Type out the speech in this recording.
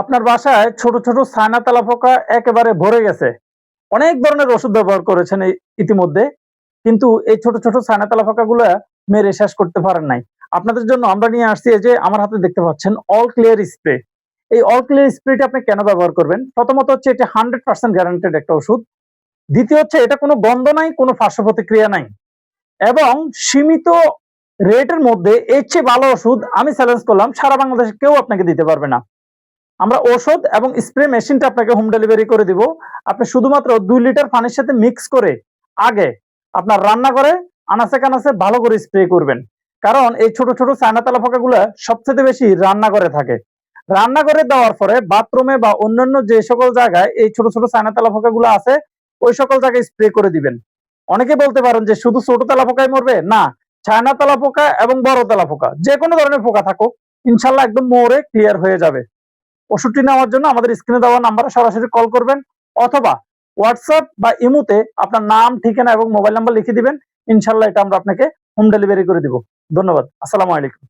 আপনার বাসায় ছোট ছোট ছানা তেলা পোকা একেবারে ভরে গেছে। অনেক ধরনের ওষুধ ব্যবহার করেছেন ইতিমধ্যে, কিন্তু এই ছোট ছোট তেলা পোকা গুলো মেরে শেষ করতে পারেন নাই। আপনাদের জন্য আমরা নিয়ে আসছি যে আমার হাতে দেখতে পাচ্ছেন অল ক্লিয়ার স্প্রে এই অল ক্লিয়ার স্প্রেটা আপনি কেন ব্যবহার করবেন? প্রথমত হচ্ছে এটা হান্ড্রেড পার্সেন্ট গ্যারান্টেড একটা ওষুধ। দ্বিতীয় হচ্ছে এটা কোনো গন্ধ নাই, কোনো পার্শ্ব প্রতিক্রিয়া নাই। এবং সীমিত রেটের মধ্যে এর চেয়ে ভালো ওষুধ আমি চ্যালেঞ্জ করলাম, সারা বাংলাদেশে কেউ আপনাকে দিতে পারবে না। আমরা ওষুধ এবং স্প্রে মেশিনটা আপনাকে হোম ডেলিভারি করে দিব। আপনি শুধুমাত্র দুই লিটার পানির সাথে মিক্স করে আগে আপনার রান্না করে আনাচে কানাচে ভালো করে স্প্রে করবেন। কারণ এই ছোট ছোট চায়না তেলা পোকাগুলো সবচেয়ে বেশি রান্না করে থাকে। রান্না করে দেওয়ার পরে বাথরুমে বা অন্যান্য যে সকল জায়গায় এই ছোট ছোট চায়না তেলা পোকাগুলো আছে, ওই সকল জায়গায় স্প্রে করে দিবেন। অনেকে বলতে পারেন যে শুধু ছোট তেলা পোকাই মরবে? না, চায়না তেলা পোকা এবং বড় তেলা পোকা যে কোনো ধরনের পোকা থাকুক, ইনশাল্লাহ একদম মোড়ে ক্লিয়ার হয়ে যাবে। ওষুধটি নেওয়ার জন্য আমাদের স্ক্রিনে দেওয়া নাম্বারে সরাসরি কল করবেন অথবা হোয়াটসঅ্যাপ বা ইমুতে আপনার নাম, ঠিকানা এবং মোবাইল নাম্বার লিখে দিবেন। ইনশাল্লাহ এটা আমরা আপনাকে হোম ডেলিভারি করে দিব। ধন্যবাদ। আসসালামু আলাইকুম।